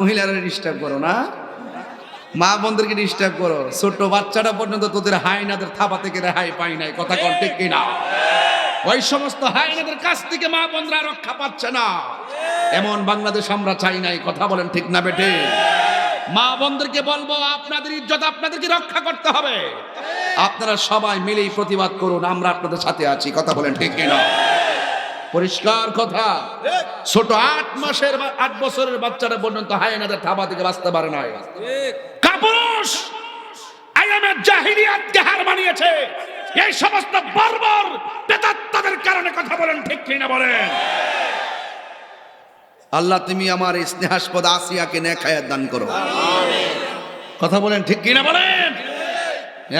মহিলারা ডিস্টার্ব করো না। মা বোনদেরকে ডিস্টার্ব করো। ছোট বাচ্চাটা পর্যন্ত তোদের হাইনাদের থাবা থেকে রেহাই পাই নাই, কথা কন ঠিক কিনা? ওই সমস্ত হাইনাদের কাছ থেকে মা বন্ধুরা রক্ষা পাচ্ছে না। এমন বাংলাদেশ আমরা চাই নাই, কথা বলেন ঠিক না বেটে মা বোনদেরকে বলব, আপনাদের ইজ্জত আপনাদেরকে রক্ষা করতে হবে। আপনারা সবাই মিলেই প্রতিবাদ করুন, আমরা আপনাদের সাথে আছি, কথা বলেন ঠিক কিনা? পরিষ্কার কথা। ছোট আট মাসের আট বছরের বাচ্চারা পর্যন্ত হায়নাদের থাবা থেকে বাঁচতে পারে না কাপুরুষ! আইএমএ জাহিলিয়াতকে হার মানিয়েছে। এই সমস্ত বর্বর প্রেতাত্মাদের কারণে কথা বলেন ঠিক কিনা বলেন। আল্লাহ তুমি আমার এই স্নেহাস্পদ আসিয়াকে নেখায়াত দান করো। কথা বলেন ঠিক কিনা বলেন?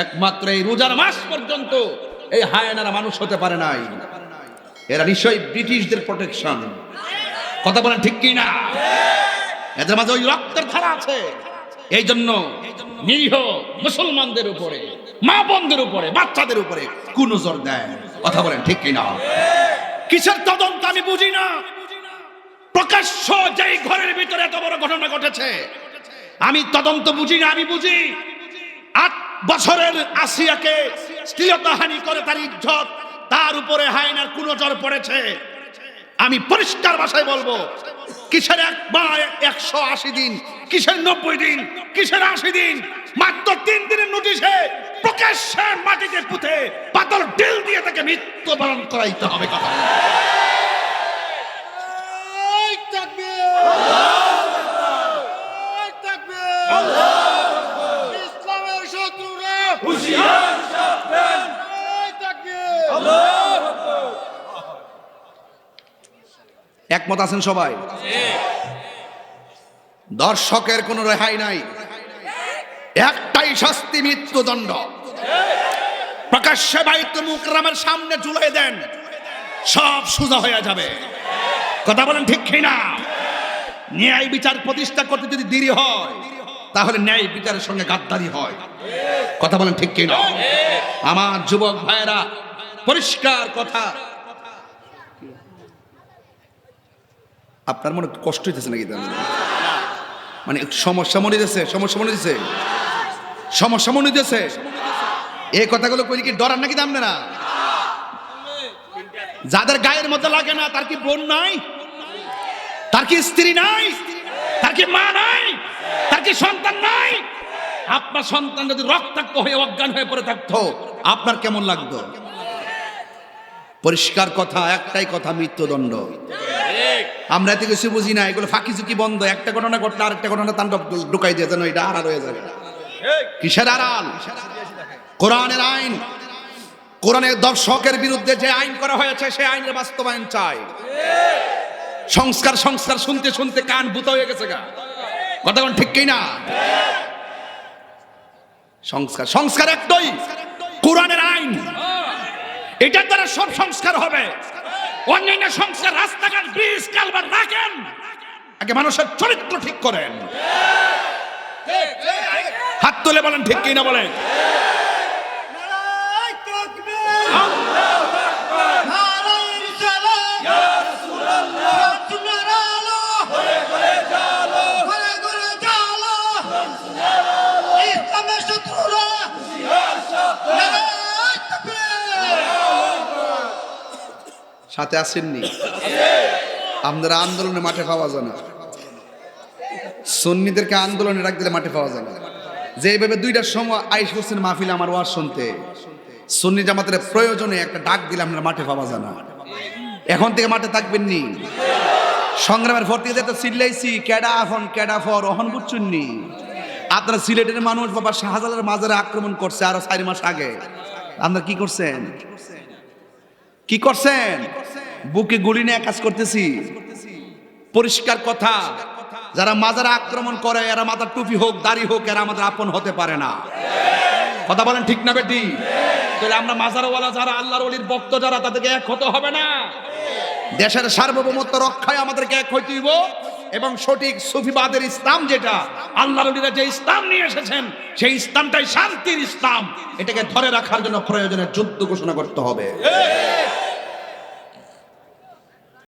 একমাত্র এই রোজার মাস পর্যন্ত এই হায়নারা মানুষ হতে পারে নাই। এরা নিশ্চয়ই ব্রিটিশদের প্রোটেকশন কথা বলেন ঠিক কি না এদের মাঝে ওই রক্তের ধারা আছে। এই জন্য নিরীহ মুসলমানদের উপরে, মা বোনদের উপরে, বাচ্চাদের উপরে কুনজর দেয়। কথা বলেন ঠিক কি না কিসের তদন্ত আমি বুঝি না। প্রকাশ্য যেই ঘরের ভিতরে এত বড় ঘটনা ঘটেছে, আমি তদন্ত বুঝি না, আমি বুঝি। আট বছরের আসিয়াকে শ্লীলতাহানি করে তার ইজ্জত তার উপরে হায়নার কুনজর পড়েছে। আমি পরিষ্কার ভাষায় বলব, কিসের এক বা একশো আশি দিন, কিসের নব্বই দিন, কিসের আশি দিন? মাত্র তিন দিনের নোটিশে প্রকাশ্যের মাটিতে পুঁতে পাতল ডিল দিয়ে তাকে মৃত্যুবরণ করাইতে হবে। কথা একমত আছেন সবাই? দর্শকের কোনো রেহাই নাই। একটাই শাস্তি, মৃত্যুদণ্ড। প্রকাশ্যে বাইত মুকরামের সামনে ঝুলাই দেন, সব সোজা হয়ে যাবে। কথা বলেন ঠিক না? ন্যায় বিচার প্রতিষ্ঠা করতে যদি দেরি হয়, তাহলে ন্যায় বিচারের সঙ্গে গাদ্দারি হয়। কথা বলেন ঠিক কিনা আমার যুবক ভাইয়েরা, পরিষ্কার কথা আপনার মনে কষ্ট হইতেছে নাকি? মানে? সমস্যা মনে দিতেছে সমস্যা মনে দিতেছে সমস্যা মনে দিতেছে এই কথাগুলো কইলে কি ডরার নাকি দাম না যাদের গায়ের মধ্যে লাগে না, তার কি বোন নাই? তার কি স্ত্রী নাই? তার কি মা নাই? তার কি সন্তান নাই? আপনার সন্তান যদি রক্তাক্ত হয়ে, অজ্ঞান হয়ে পড়ে থাকতো, আপনার কেমন লাগতো? পরিষ্কার কথা, একটাই কথা, মৃত্যুদণ্ড। আমরা এতে কিছু বুঝি না এগুলো ফাঁকি ঝুঁকি বন্ধ। একটা ঘটনা ঘটলে আরেকটা ঘটনা তাণ্ডব ঢুকাই দিয়ে যেন এটা আড়াল হয়ে যাবে। কিসের আড়াল? কোরআনের আইন। কোরআনের দর্শকের বিরুদ্ধে যে আইন করা হয়েছে সেই আইনের বাস্তবায়ন চাই। সংস্কার সংস্কার শুনতে শুনতে কান ভূত হয়ে গেছে গা। কথা ঠিক কি না সংস্কার সংস্কার একটাই। কোরআনের আইন। এটার দ্বারা সব সংস্কার হবে। অন্যান্য সংসার, রাস্তাঘাট, ব্রিজ কালবার রাখেন। আগে মানুষের চরিত্র ঠিক করেন। হাত তুলে বলেন, ঠিক কিনা বলেন? সাথে আসেননি। আপনারা আন্দোলনে মাঠে পাওয়া যায় না। সন্নিদেরকে আন্দোলনে ডাক দিলে মাঠে পাওয়া যায় না। যে এইভাবে দুইটার সময় আইস করছেন মাহফিল আমার ওয়াজ শুনতে, সন্নি জামাতের প্রয়োজনে একটা ডাক দিলে আপনারা মাঠে পাওয়া যায় না। এখন থেকে মাঠে থাকবেন নি। সংগ্রামের ভর্তি যেতে চিল্লাইছি ক্যাডা আফন ক্যাডা ফর, অহন বুঝছেননি আপনারা সিলেটের মানুষ বাবা শাহজালালের মাজারে আক্রমণ করছে আরও চারি মাস আগে। আপনারা কি করছেন? কি করছেন? বুকে গুলি নিয়ে কাজ করতেছি। পরিষ্কার কথা, যারা মাজারে আক্রমণ করে, এরা মাথার টুপি হোক, দাড়ি হোক, এরা আমাদের আপন হতে পারে না। কথা বলেন ঠিক না বেটি? তাহলে আমরা মাজারওয়ালা যারা, আল্লাহর ওলির ভক্ত যারা, তাদেরকে এক হতে হবে না? দেশের সার্বভৌমত্ব রক্ষায় আমাদেরকে এক হইতে হইব। এবং সঠিক সুফিবাদের ইসলাম যেটা, আল্লাহর ওলিরা যে ইসলাম নিয়ে এসেছেন, সেই ইসলামটাই শান্তির ইসলাম। এটাকে ধরে রাখার জন্য প্রয়োজনে যুদ্ধ ঘোষণা করতে হবে।